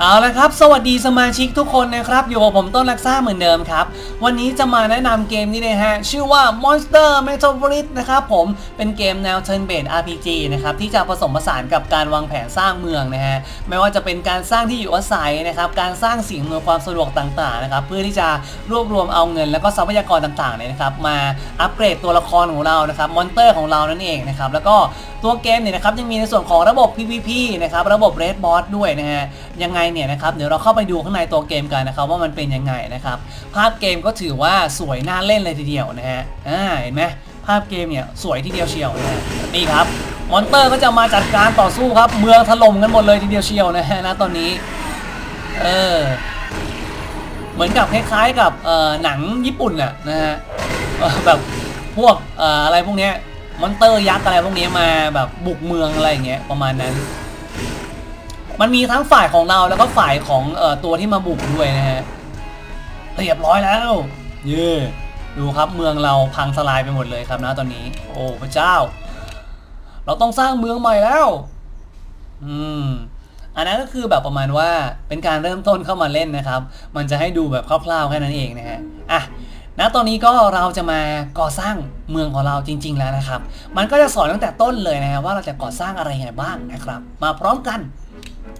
เอาละครับ สวัสดีสมาชิกทุกคนนะครับอยู่กับผมต้นรักซ่าเหมือนเดิมครับ วันนี้จะมาแนะนำเกมนี้นะฮะ ชื่อว่า Monster Metropolis นะครับผมเป็นเกมแนว Turn Based RPG นะครับที่จะผสมผสานกับการวางแผนสร้างเมืองนะฮะ ไม่ว่าจะเป็นการสร้างที่อยู่อาศัยนะครับ การสร้างสิ่งอำนวยความสะดวกต่างๆนะครับเพื่อที่จะรวบรวมเอาเงิน แล้วก็ทรัพยากรต่างๆเนี่ยนะครับมาอัปเกรดตัวละครของเรานะครับมอนเตอร์ของเรานั่นเองนะครับแล้วก็ตัวเกมเนี่ยนะครับยังมีในส่วนของระบบ PVP นะครับระบบ Red Boss ด้วยนะฮะยังไงเนี่ยนะครับเดี๋ยวเราเข้าไปดูข้างในตัวเกมกันนะครับว่ามันเป็นยังไงนะครับภาพเกมก็ถือว่าสวยน่าเล่นเลยทีเดียวนะฮะอ่าเห็นไหมภาพเกมเนี่ยสวยทีเดียวเชียวนะฮะนี่ครับมอนเตอร์ก็จะมาจัดการต่อสู้ครับ เมืองถล่มกันหมดเลยทีเดียวเชียวนะฮะณตอนนี้เออเหมือนกับคล้ายๆกับเอ่อหนังญี่ปุ่นน่ะนะฮะแบบพวกเอ่ออะไรพวกเนี้ยมอนเตอร์ยักษ์อะไรพวกนี้มาแบบบุกเมืองอะไรอย่างเงี้ยประมาณนั้น มันมีทั้งฝ่ายของเราแล้วก็ฝ่ายของเอ่อตัวที่มาบุกด้วยนะฮะเรียบร้อยแล้วเย่ดูครับเมืองเราพังทลายไปหมดเลยครับนะตอนนี้ โอ้พระเจ้า เราต้องสร้างเมืองใหม่แล้ว อืมอันนั้นก็คือแบบประมาณว่าเป็นการเริ่มต้นเข้ามาเล่นนะครับ มันจะให้ดูแบบคร่าวๆแค่นั้นเองนะฮะอะณตอนนี้ก็เราจะมาก่อสร้างเมืองของเราจริง ๆ แล้วนะครับ มันก็จะสอนตั้งแต่ต้นเลยนะฮะว่าเราจะก่อสร้างอะไรยังไงบ้างนะครับ มาพร้อมกัน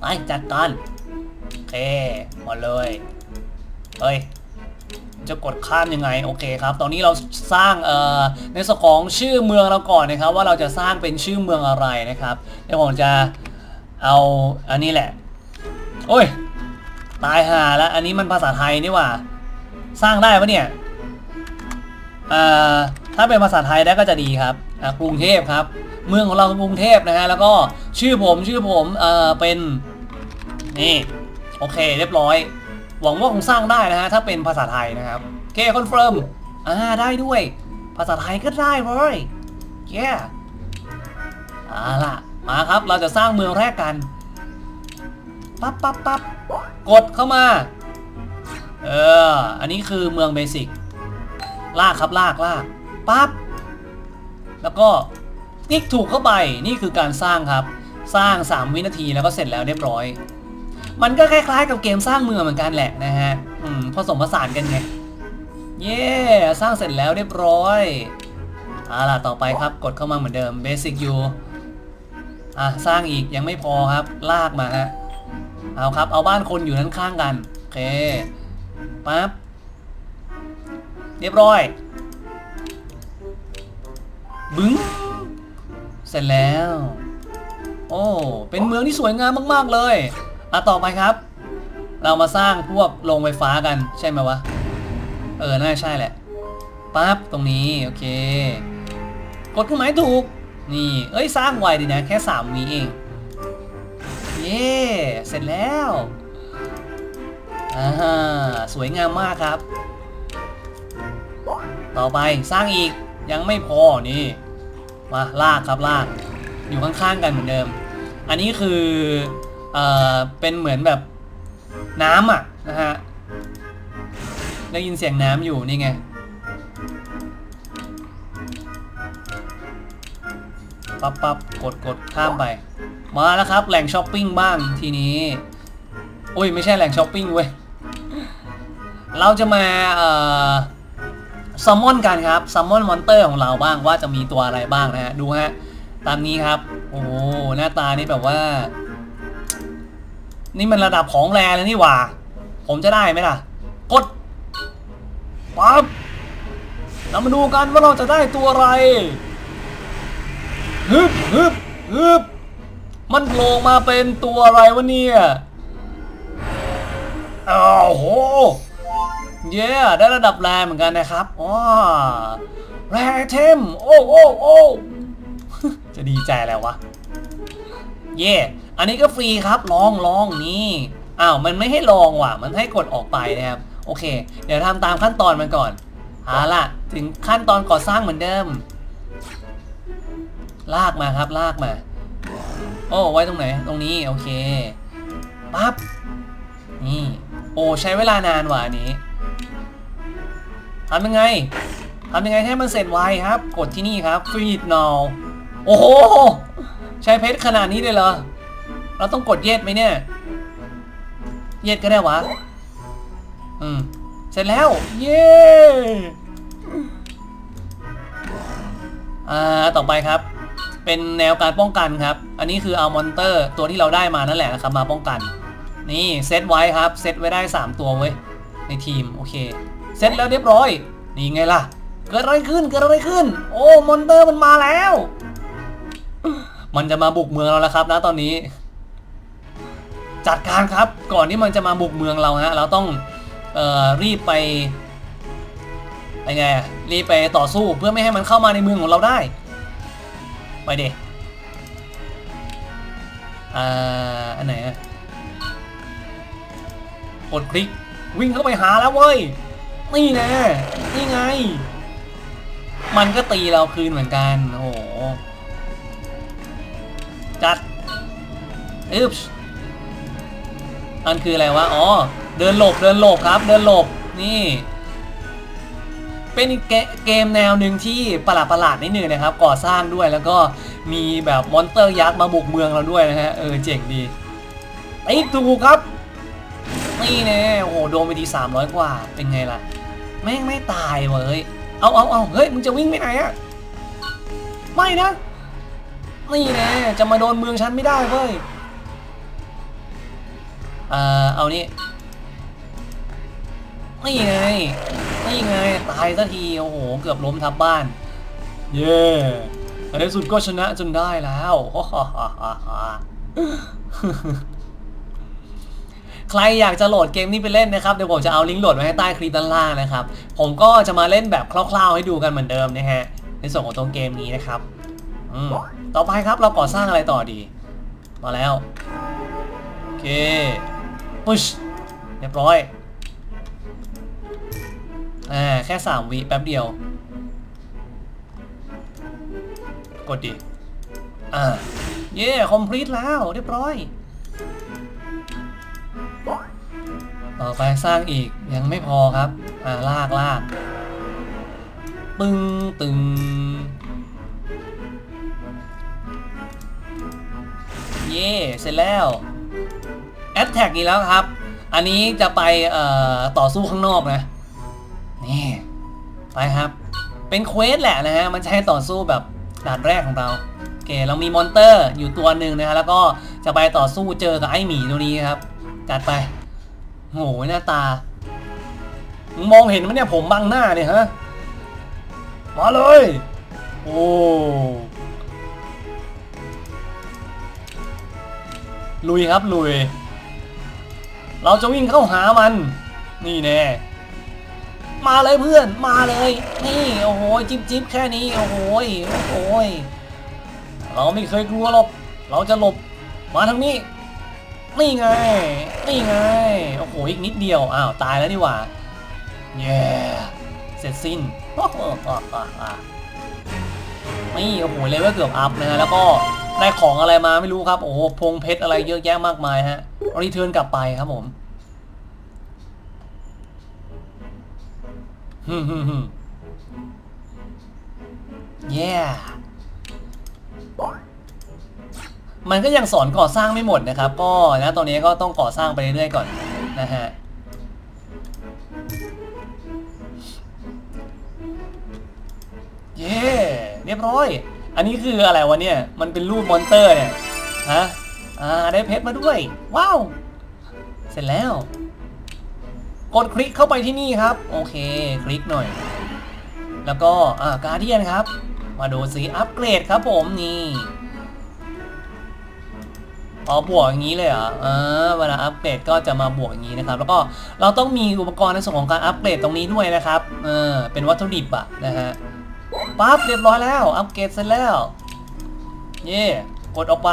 ไปจัดการโอเคมาเลยเฮ้ยจะกดข้ามยังไงโอเคครับ ตอนนี้เราสร้างเอ่อในส่วนของชื่อเมืองเราก่อนนะครับ ว่าเราจะสร้างเป็นชื่อเมืองอะไรนะครับเดี๋ยวผมจะเอาอันนี้แหละ โอ้ยตายห่าแล้วอันนี้มันภาษาไทยนี่ว่า สร้างได้ปะเนี่ยอ่าถ้าเป็นภาษาไทยได้ก็จะดีครับกรุงเทพครับ เมืองของเรากรุงเทพนะฮะแล้วก็ชื่อผมชื่อผมเอ่อเป็น นี่ โอเค เรียบร้อย หวังว่าคงสร้างได้นะฮะ ถ้าเป็นภาษาไทยนะครับโอเคคอนเฟิร์มอ่าได้ด้วย ภาษาไทยก็ได้เว้ยแย่เอาล่ะ มาครับเราจะสร้างเมืองแรกกัน ปั๊บปั๊บปั๊บกดเข้ามา เออ อันนี้คือเมืองเบสิก ลากครับลากลาก ปั๊บ แล้วก็ติ๊กถูกเข้าไป นี่คือการสร้างครับ สร้าง 3 วินาทีแล้วก็เสร็จแล้วเรียบร้อย มันก็คล้ายๆกับเกมสร้างเมืองเหมือนกันแหละนะฮะอืมผสมผสานกันไง เย้สร้างเสร็จแล้วเรียบร้อยเอาล่ะต่อไปครับกดเข้ามาเหมือนเดิม Basic อยู่อะสร้างอีกยังไม่พอครับ ลากมาฮะเอาครับ เอาบ้านคนอยู่ด้นข้างกันโอเคปั๊บเรียบร้อย บึ้งเสร็จแล้ว โอ้เป็นเมืองที่สวยงามมาก ๆ เลย อะต่อไปครับ เรามาสร้างพวกโรงไฟฟ้ากันใช่ไหมวะ เออ น่าใช่แหละปั๊บตรงนี้ โอเค กดเครื่องหมายถูก นี่ เอ้ย สร้างไวดีนะ แค่3วิเอง เย้เสร็จแล้วอ่าสวยงามมากครับ ต่อไปสร้างอีกยังไม่พอนี่มาลากครับลาก อยู่ข้างๆกันเหมือนเดิม อันนี้คือ เอ่อเป็นเหมือนแบบน้ำอะนะฮะได้ยินเสียงน้ำอยู่นี่ไงปั๊บปั๊บกดกดข้ามไป มาแล้วครับแหล่งช้อปปิ้งบ้างทีนี้อุ้ยไม่ใช่แหล่งช้อปปิ้งเว้ยเราจะมาเอ่อซัมมอนกันครับซัมมอนมอนเตอร์ของเราบ้างว่าจะมีตัวอะไรบ้างนะฮะดูฮะตามนี้ครับ โอ้หน้าตานี่แบบว่า นี่มันระดับของแรเลยนี่หว่า ผมจะได้ไหมล่ะ กดปั๊บเรามาดูกันว่าเราจะได้ตัวอะไรฮึบฮึบฮึบมันโผล่มาเป็นตัวอะไรวะเนี่ยอ้าวโห เย้ได้ระดับแรเหมือนกันนะครับอ๋อแรไอเทม โอ้โอ้โอ้จะดีใจแล้ววะ เย่ อันนี้ก็ฟรีครับลองลองนี่อ้าวมันไม่ให้ลองว่ะ มันให้กดออกไปนะครับ โอเค เดี๋ยวทำตามขั้นตอนมันก่อนเอาล่ะ ถึงขั้นตอนก่อสร้างเหมือนเดิม ลากมาครับลากมา โอ้ไว้ตรงไหน ตรงนี้โอเคปั๊บนี่โอ้ใช้เวลานานว่ะอันนี้ทำยังไงทำยังไงให้มันเสร็จไวครับ กดที่นี่ครับ feed now โอ้โห ใช้เพชรขนาดนี้เลยเหรอ เราต้องกดเย็ดไหมเนี่ย เย็ดก็ได้วะ อืม เสร็จแล้ว เย้อ่า ต่อไปครับ เป็นแนวการป้องกันครับ อันนี้คือเอามอนเตอร์ตัวที่เราได้มานั่นแหละนะครับ มาป้องกัน นี่เซตไว้ครับ เซตไว้ได้ 3 ตัวเว้ย ในทีม โอเค เซตแล้วเรียบร้อย นี่ไงล่ะ เกิดอะไรขึ้น เกิดอะไรขึ้น โอ้ มอนเตอร์มันมาแล้ว มันจะมาบุกเมืองเราแล้วครับนะตอนนี้ จัดการครับ ก่อนที่มันจะมาบุกเมืองเราฮะ เราต้องออรีบไปไปไงรีบไปต่อสู้เพื่อไม่ให้มันเข้ามาในเมืองของเราได้ ไปเดอ่าอันไหนอะกดคลิกวิ่งเข้าไปหาแล้วเว้ย นี่แน่นี่ไง มันก็ตีเราคืนเหมือนกัน โอ้โห จัดอึ๊บ อันคืออะไรวะ อ๋อ เดินหลบ เดินหลบครับ เดินหลบ นี่ เป็นเกเกมแนวหนึ่งที่ประหลาดประหลาดนิดนึงนะครับ ก่อสร้างด้วย แล้วก็มีแบบมอนสเตอร์ยักษ์มาบุกเมืองเราด้วยนะฮะ เออ เจ๋งดีตีถูกครับ นี่แน่โอ้โห โดนไปที300กว่า เป็นไงล่ะ แม่งไม่ตายเว้ย เอาเอาเอาเฮ้ย มึงจะวิ่งไปไหนอะไม่นะ นี่แน่จะมาโดนเมืองฉันไม่ได้เว้ย เอ่อเอานี่นี่ไงนี่ไงตายสักทีโอ้โหเกือบล้มทับบ้าน เย้ในสุดก็ชนะจนได้แล้วใครอยากจะโหลดเกมนี้ไปเล่นนะครับเดี๋ยวผมจะเอาลิงก์โหลดไว้ให้ใต้คลิปด้านล่างนะครับ ผมก็จะมาเล่นแบบคร่าวๆให้ดูกันเหมือนเดิมนะฮะในส่วนของตัวเกมนี้นะครับต่อไปครับเราก่อสร้างอะไรต่อดี มาแล้ว โอเค ปุชเรียบร้อยอ่าแค่3วิแป๊บเดียว กดดิอ่าเย่คอมพลีทแล้ว เรียบร้อย ต่อไปสร้างอีกยังไม่พอครับ อ่าลากลากตึงตึงเย่เสร็จแล้ว แอดแท็กอีกแล้วครับ อันนี้จะไปต่อสู้ข้างนอกนะ นี่ไปครับ เป็นเควสแหละนะฮะ มันจะให้ต่อสู้แบบด่านแรกของเรา โอเค เรามีมอนเตอร์อยู่ตัวหนึ่งนะฮะ แล้วก็จะไปต่อสู้เจอกับไอ้หมีตัวนี้ครับ จัดไปโหหน้าตามึงมองเห็นไหมเนี่ยผมบังหน้าเนี่ยฮะ มาเลย โอ้ลุยครับลุย เราจะวิ่งเข้าหามัน นี่แน่มาเลยเพื่อนมาเลย นี่โอ้โหจิ๊บจิ๊บแค่นี้โอ้โหโอ้ยเราไม่เคยกลัวหรอกเราจะหลบมาทางนี้ นี่ไงนี่ไงโอ้โหอีกนิดเดียวอ้าวตายแล้วนี่หว่าเย้เสร็จสิ้นนี่โอ้โหเลเวลเกือบอัพนะฮะแล้วก็ ได้ของอะไรมาไม่รู้ครับ โอ้โหพงเพชรอะไรเยอะแยะมากมายฮะ รีเทิร์นกลับไปครับผมฮึมฮึมฮึม yeah มันก็ยังสอนก่อสร้างไม่หมดนะครับ ก็นะตอนนี้ก็ต้องก่อสร้างไปเรื่อยๆก่อนนะฮะเย้เรียบร้อย อันนี้คืออะไรวะเนี่ย มันเป็นรูปมอนเตอร์เนี่ย ฮะ อ่า ได้เพชรมาด้วย ว้าว เสร็จแล้ว กดคลิกเข้าไปที่นี่ครับ โอเค คลิกหน่อย แล้วก็ อ่า การเดียนครับ มาดูสีอัปเกรดครับผมนี่อ๋อบวกอย่างนี้เลยเหรอเออเวลาอัปเกรดก็จะมาบวกอย่างนี้นะครับ แล้วก็เราต้องมีอุปกรณ์ในส่วนของการอัปเกรดตรงนี้ด้วยนะครับ เออ เป็นวัตถุดิบอะนะฮะ ปั๊บเรียบร้อยแล้ว อัปเกรดเสร็จแล้ว เย่กดออกไป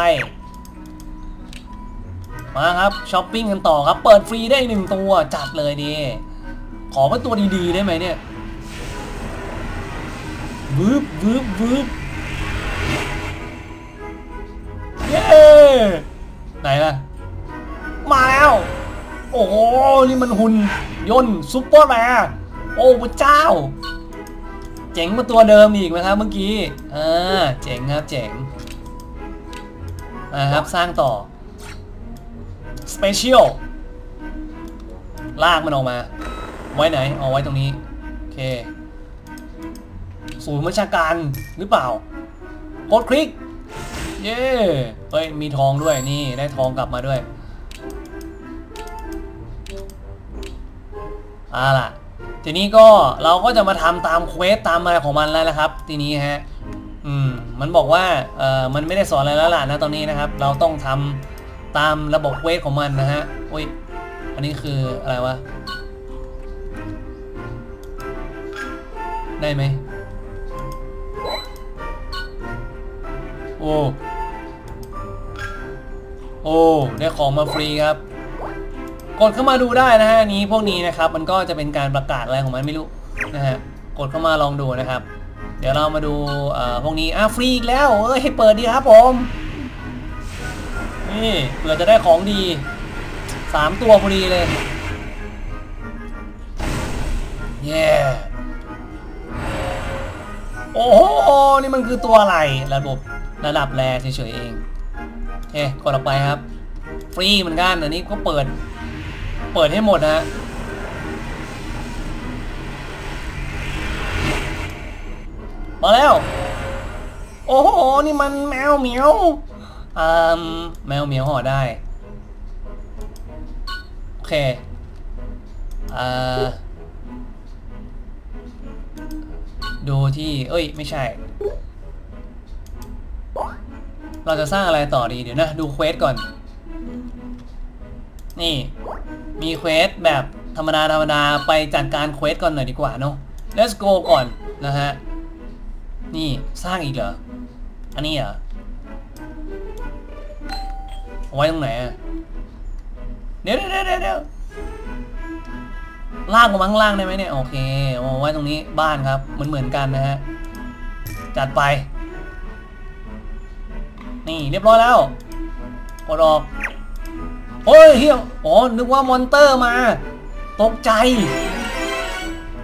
มาครับช้อปปิ้งกันต่อครับ เปิดฟรีได้หนึ่งตัวจัดเลยดี ขอเป็นตัวดีๆได้ไหมเนี่ยวืบวืบวืบเย้ไหนล่ะ มาแล้ว โอ้โห นี่มันหุ่นยนต์ซุปเปอร์แมร์โอ้พระเจ้า เจ๋งกว่าตัวเดิมอีกนะครับเมื่อกี้อ่าเจ๋งครับเจ๋งนะครับสร้างต่อสเปเชียลลากมันออกมา ไว้ไหนเอาไว้ตรงนี้ โอเค ศูนย์บัญชาการหรือเปล่ากดคลิก เย้เฮ้ย มีทองด้วยนี่ได้ทองกลับมาด้วยอ่าล่ะ ทีนี้ก็เราก็จะมาทำตามเควสตามอะไรของมันแล้วนะครับ ทีนี้ฮะอืมมันบอกว่าเอ่อมันไม่ได้สอนอะไรแล้วล่ะนะตอนนี้นะครับ เราต้องทำตามระบบเควสของมันนะฮะอุ้ยอันนี้คืออะไรวะได้ไหมโอ้โอ้ได้ของมาฟรีครับ กดเข้ามาดูได้นะฮะอันนี้พวกนี้นะครับมันก็จะเป็นการประกาศอะไรของมันไม่รู้นะฮะกดเข้ามาลองดูนะครับ เดี๋ยวเรามาดูเอ่อพวกนี้อะฟรีอีกแล้วเอ้ยเปิดดีครับผมนี่เผื่อจะได้ของดีสามตัวพอดีเลยเย้โอ้โหนี่มันคือตัวอะไรระบบระดับแรเฉยๆเองโอเคกดออกไปครับ ฟรีเหมือนกันอันนี้ก็เปิด เปิดให้หมดนะ มาแล้ว โอ้โห นี่มันแมวเหมียวอ่าแมวเหมียวห่อได้ โอเคอ่าดูที่ เอ้ย ไม่ใช่ เราจะสร้างอะไรต่อดีเดี๋ยวนะ ดูเควสก่อน นี่ มีเควสแบบธรรมดาธรรมดาไปจัดการเควสก่อนหน่อยดีกว่าเนาะ let's go ก่อนนะฮะ นี่สร้างอีกเหรอ อันนี้เหรอเอาไว้ตรงไหนเดี๋ยวเดี๋ยวเดี๋ยวเดี๋ยวลากมาข้างล่างได้ไหมเนี่ยโอเคเอาไว้ตรงนี้บ้านครับเหมือนเหมือนกันนะฮะ จัดไป นี่เรียบร้อยแล้วกดออก โอ้ยเฮียอ๋อ นึกว่ามอนเตอร์มา ตกใจ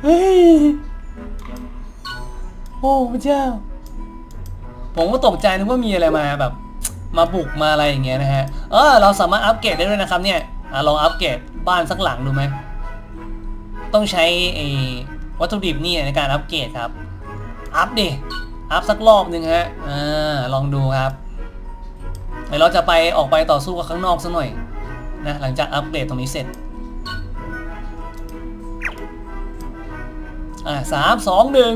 เฮ้ยโอ้พระเจ้า ผมก็ตกใจนึกว่ามีอะไรมาแบบ มาบุกมาอะไรอย่างเงี้ยนะฮะ เออ เราสามารถอัปเกรดได้ด้วยนะครับเนี่ยอลองอัปเกรดบ้านสักหลังดูไหม ต้องใช้ไอ้วัตถุดิบนี่ในการอัปเกรดครับ อัพดิ อัพสักรอบหนึ่งฮะ อ่า ลองดูครับเดี๋ยวเราจะไปออกไปต่อสู้กับข้างนอกสักหน่อย นะหลังจากอัปเกรดตรงนี้เสร็จอ่าสามสองหนึ่ง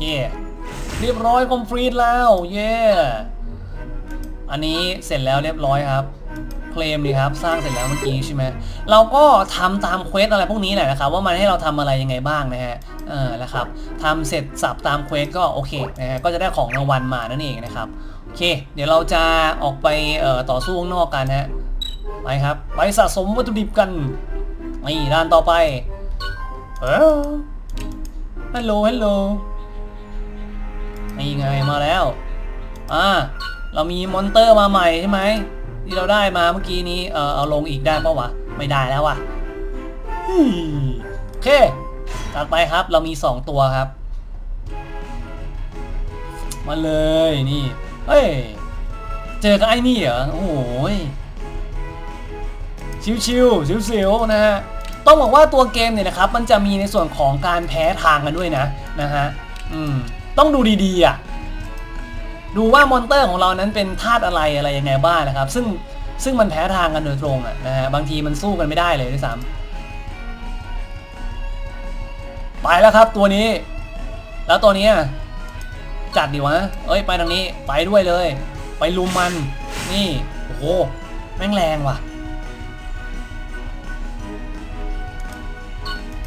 เย่เรียบร้อยคอมพลีทแล้วเย่อันนี้เสร็จแล้วเรียบร้อยครับเคลมดีครับสร้างเสร็จแล้วเมื่อกี้ใช่ไหมเราก็ทำตามเควสอะไรพวกนี้แหละนะครับว่ามันให้เราทำอะไรยังไงบ้างนะฮะเออนะครับทำเสร็จสับตามเควสก็โอเคนะฮะก็จะได้ของรางวัลมานั่นเองนะครับ เค เดี๋ยวเราจะออกไปต่อสู้ข้างนอกกันฮะ ไปครับ ไปสะสมวัตถุดิบกัน นี่ด้านต่อไปเออฮัลโหล ฮัลโหล นี่ไงมาแล้ว อ่า เรามีมอนเตอร์มาใหม่ใช่ไหม ที่เราได้มาเมื่อกี้นี้ เออเอาลงอีกได้ปะวะ ไม่ได้แล้ววะฮึ่ยโอเคตัดไปครับเรามี 2 ตัวครับ มาเลยนี่ เฮ้ย เจอกับไอ้นี่เหรอ โอ้โหยชิวๆชิวๆนะฮะ ต้องบอกว่าตัวเกมเนี่ยนะครับ มันจะมีในส่วนของการแพ้ทางกันด้วยนะนะฮะ อืม ต้องดูดีๆอะ ดูว่ามอนเตอร์ของเรานั้นเป็นธาตุอะไรอะไรยังไงบ้างนะครับ ซึ่งซึ่งมันแพ้ทางกันโดยตรงอะนะฮะ บางทีมันสู้กันไม่ได้เลยด้วยซ้ำไปแล้วครับตัวนี้ แล้วตัวนี้อะ จัดดีวะเอ้ยไปทางนี้ไปด้วยเลย ไปลุมมัน นี่โอ้โหแม่งแรงว่ะ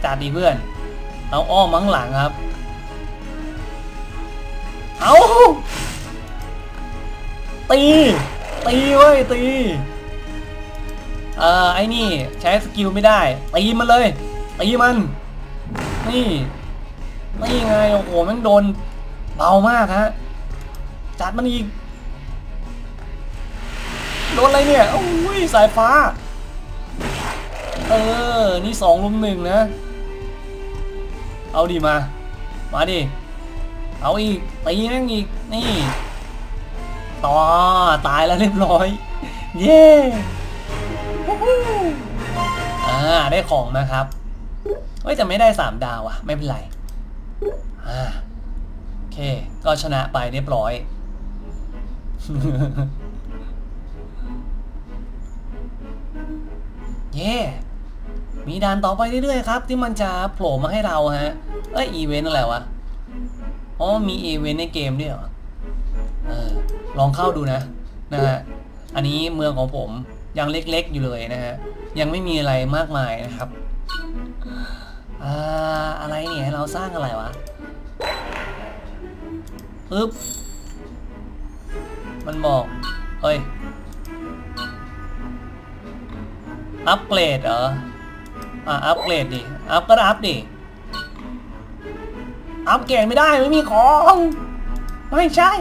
จัดดีเพื่อนเราอ้อมมังหลังครับ เอาตี ตีเว้ยตี เอ่อไอ้นี่ใช้สกิลไม่ได้ ตีมันเลย ตีมัน นี่ นี่ไง โอ้โหแมันโดน เบามากฮะจัดมันอีกโดนอะไรเนี่ยโอ้ยสายฟ้า เออ นี่สองลุมหนึ่งนะ เอาดิมา มาดิ เอาอีกตีแม่งอีก นี่ ต่อ ตายแล้วเรียบร้อย เย้อ่า ได้ของมาครับ เฮ้ย แต่ไม่ได้สามดาวอะไม่เป็นไร อ่า เค ก็ชนะไปเรียบร้อย เย่มีด่านต่อไปเรื่อยๆครับ ที่มันจะโผล่มาให้เราฮะ เอ้ยอีเวนต์อะไรวะ อ๋อ มีอีเวนต์ในเกมด้วยเหรอออลองเข้าดูนะ นะฮะ อันนี้เมืองของผมยังเล็กๆอยู่เลยนะฮะ ยังไม่มีอะไรมากมายนะครับ อ่า อะไรเนี่ยให้เราสร้างอะไรวะ ปึ๊บ มันบอกเฮ้ย อัปเกรดเหรอ อ่าอัปเกรดดิ อัปก็อัปดิ อัปเกรดไม่ได้ไม่มีของ ไม่ใช่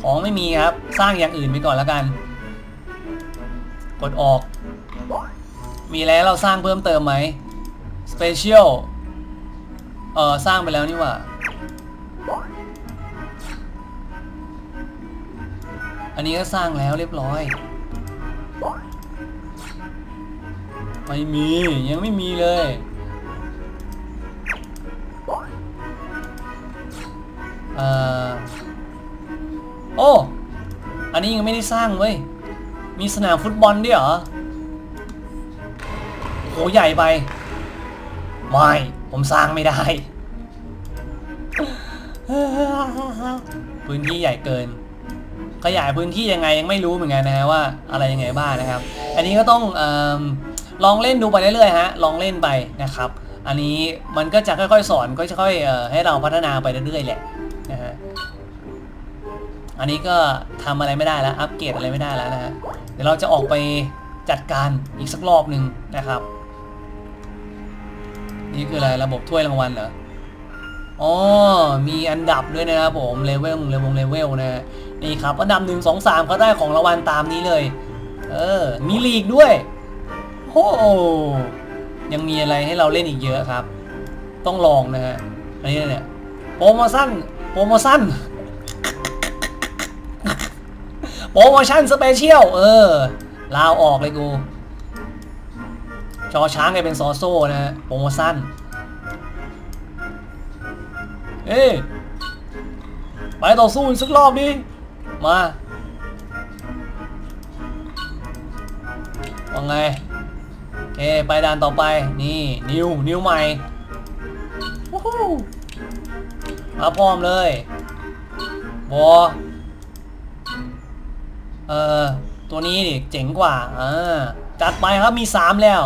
ของไม่มีครับ สร้างอย่างอื่นไปก่อนแล้วกัน กดออก มีอะไรให้เราสร้างเพิ่มเติมไหม Special เออสร้างไปแล้วนี่ว่า อันนี้ก็สร้างแล้วเรียบร้อย ไม่มียังไม่มีเลย เอ่อ โอ้ อันนี้ยังไม่ได้สร้างเว้ย มีสนามฟุตบอลด้วยเหรอโหใหญ่ไป ไม่ ผมสร้างไม่ได้ พื้นที่ใหญ่เกิน ขยายพื้นที่ยังไงยังไม่รู้เหมือนกันนะฮะว่าอะไรยังไงบ้างนะครับ อันนี้ก็ต้องออลองเล่นดูไปเรื่อยๆฮะลองเล่นไปนะครับ อันนี้มันก็จะค่อยๆสอนก็จะค่อยเอ่อให้เราพัฒนาไปเรื่อยๆแหละนะฮะอันนี้ก็ทำอะไรไม่ได้แล้วอัปเกรดอะไรไม่ได้แล้วนะฮะเดี๋ยวเราจะออกไปจัดการอีกสักรอบหนึ่งนะครับ นี่คืออะไรระบบถ้วยรางวัลเหรออ๋อมีอันดับด้วยนะครับผมเลเวลเลเวลเลเวลนะ นี่ครับอันดับหนึ่งสองสามเขาได้ของรางวัลตามนี้เลย เออ มีลีกด้วยโอ้ยังมีอะไรให้เราเล่นอีกเยอะครับ ต้องลองนะฮะอันนี้เนี่ยโปรโมชั่นโปรโมชั่นโปรโมชั่นสเปเชียลเออ ลาวออกเลยกูชอช้างกลายเป็นซอโซ่นะฮะโปรโมชั่นเอ้ไปต่อสู้อีกสักรอบดิ มาว่าไงโอเคไปด่านต่อไปนี่นิวนิวใหม่วู้ฮู้มาพร้อมเลยบอเออตัวนี้ดิเจ๋งกว่าอ่าจัดไปครับมีสามแล้ว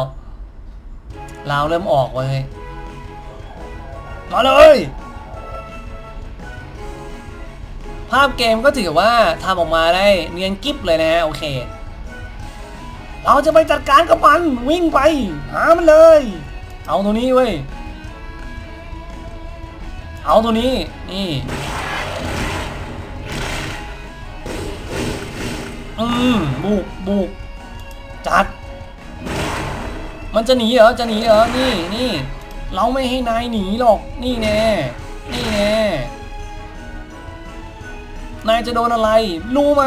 ลาวเริ่มออกเลยมาเลย ภาพเกมก็ถือว่าทำออกมาได้เนียนกิฟเลยนะฮะโอเค เราจะไปจัดการกับมันวิ่งไป หามันเลย เอาตัวนี้เว้ยเอาตัวนี้นี่อืมบุกบุกจัด มันจะหนีเหรอจะหนีเหรอนี่นี่เราไม่ให้นายหนีหรอกนี่แน่นี่แน่ายจะโดนอะไร รู้ไหม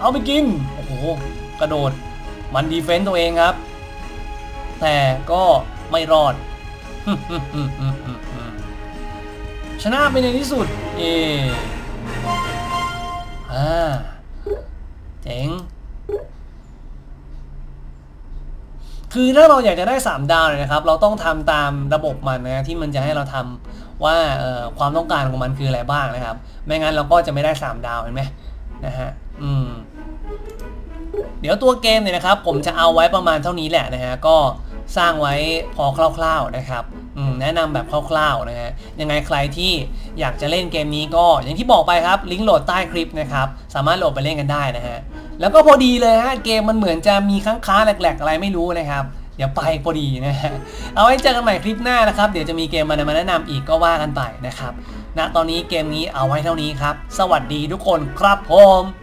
เอาไปกิน โอ้โห กระโดด มันดีเฟนต์ตัวเองครับ แต่ก็ไม่รอด ชนะไปในที่สุด เออ่าเจ๋งคือถ้าเราอยากจะได้ 3 ดาวเนี่ยนะครับ เราต้องทำตามระบบมันนะที่มันจะให้เราทำ ว่าความต้องการของมันคืออะไรบ้างนะครับ ไม่งั้นเราก็จะไม่ได้ 3 ดาวเห็นไหมนะฮะอืมเดี๋ยวตัวเกมเนี่ยนะครับ ผมจะเอาไว้ประมาณเท่านี้แหละนะฮะก็สร้างไว้พอคร่าวๆนะครับแนะนำแบบคร่าวๆนะฮะยังไงใครที่อยากจะเล่นเกมนี้ก็อย่างที่บอกไปครับลิงก์โหลดใต้คลิปนะครับสามารถโหลดไปเล่นกันได้นะฮะแล้วก็พอดีเลยฮะเกมมันเหมือนจะมีค้างค้าแหลกๆอะไรไม่รู้นะครับ เดี๋ยวไปพอดีนะฮะเอาไว้เจอกันใหม่คลิปหน้านะครับ เดี๋ยวจะมีเกมมาแนะนำอีกก็ว่ากันไปนะครับณตอนนี้เกมนี้เอาไว้เท่านี้ครับ สวัสดีทุกคนครับผม